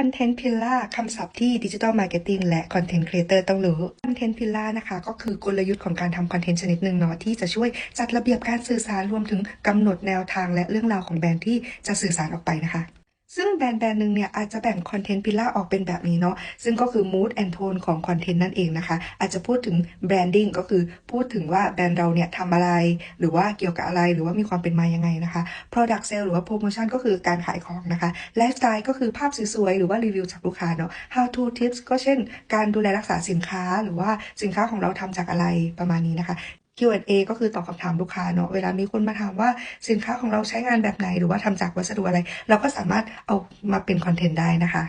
คอนเทนต์พิลล่าคำศัพท์ที่ดิจิทัลมาร์เก็ตติ้งและคอนเทนต์ครีเอเตอร์ต้องรู้คอนเทนต์พิลล่านะคะก็คือกลยุทธ์ของการทำคอนเทนต์ชนิดหนึ่งเนาะที่จะช่วยจัดระเบียบการสื่อสารรวมถึงกำหนดแนวทางและเรื่องราวของแบรนด์ที่จะสื่อสารออกไปนะคะ ซึ่งแบรนด์แบรนด์หนึ่งเนี่ยอาจจะแบ่งคอนเทนต์พิล่าออกเป็นแบบนี้เนาะซึ่งก็คือ mood and tone ของคอนเทนต์นั่นเองนะคะ อาจจะพูดถึง branding ก็คือพูดถึงว่าแบรนด์เราเนี่ยทำอะไร หรือว่าเกี่ยวกับอะไรหรือว่ามีความเป็นมายังไงนะคะ product sale หรือว่า promotion ก็คือการขายของนะคะ lifestyle ก็คือภาพสวยๆหรือว่ารีวิวจากลูกค้าเนาะ how to tips ก็เช่น การดูแลรักษาสินค้าหรือว่าสินค้าของเราทำจากอะไรประมาณนี้นะคะ Q&A ก็คือตอบคำถามลูกค้าเนาะเวลามีคนมาถามว่าสินค้าของเราใช้งานแบบไหน หรือว่าทำจากวัสดุอะไร เราก็สามารถเอามาเป็นคอนเทนต์ได้นะคะ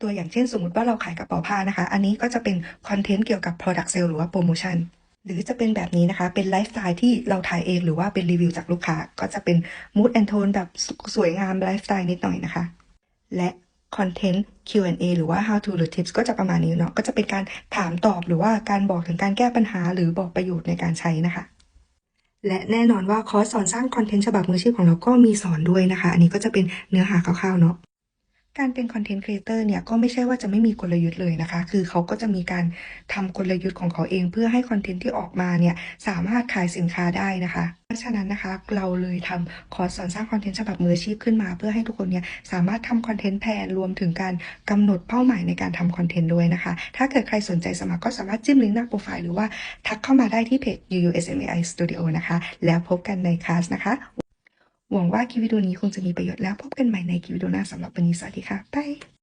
ตัวอย่างเช่นสมมติว่าเราขายกระเป๋าผ้านะคะ อันนี้ก็จะเป็นคอนเทนต์เกี่ยวกับ product sale หรือว่า promotion หรือจะเป็นแบบนี้นะคะ เป็นไลฟ์สไตล์ที่เราถ่ายเองหรือว่าเป็นรีวิวจากลูกค้า ก็จะเป็น mood and tone แบบสวยงามไลฟ์สไตล์นิดหน่อยนะคะ และ คอนเทนต์ Q&A หรือว่า how to หรือ tips ก็จะประมาณนี้เนาะก็จะเป็นการถามตอบหรือว่าการบอกถึงการแก้ปัญหาหรือบอกประโยชน์ในการใช้นะคะ และแน่นอนว่าคอร์สสอนสร้างคอนเทนต์ฉบับมืออาชีพของเราก็มีสอนด้วยนะคะ อันนี้ก็จะเป็นเนื้อหาคร่าวๆเนาะ การเป็นคอนเทนต์ครีเอเตอร์เนี่ยก็ไม่ใช่ว่าจะไม่มีกลยุทธ์เลยนะคะ คือเขาก็จะมีการทำกลยุทธ์ของเขาเอง เพื่อให้คอนเทนต์ที่ออกมาเนี่ยสามารถขายสินค้าได้นะคะ เพราะฉะนั้นนะคะเราเลยทำคอร์สสอนสร้างคอนเทนต์ฉบับมืออาชีพขึ้นมา เพื่อให้ทุกคนเนี่ยสามารถทำคอนเทนต์แพลนรวมถึงการกำหนดเป้าหมายในการทำคอนเทนต์ด้วยนะคะ ถ้าเกิดใครสนใจสมัครก็สามารถจิ้มลิงก์หน้าโปรไฟล์หรือว่าทักเข้ามาได้ที่เพจ UUSMAI Studio นะคะ แล้วพบกันในคลาสนะคะ หวังว่าคลิปวิดีโอนี้คงจะมีประโยชน์แล้วพบกันใหม่ในคลิปวิดีโอหน้าสำหรับวันนี้สวัสดีค่ะบาย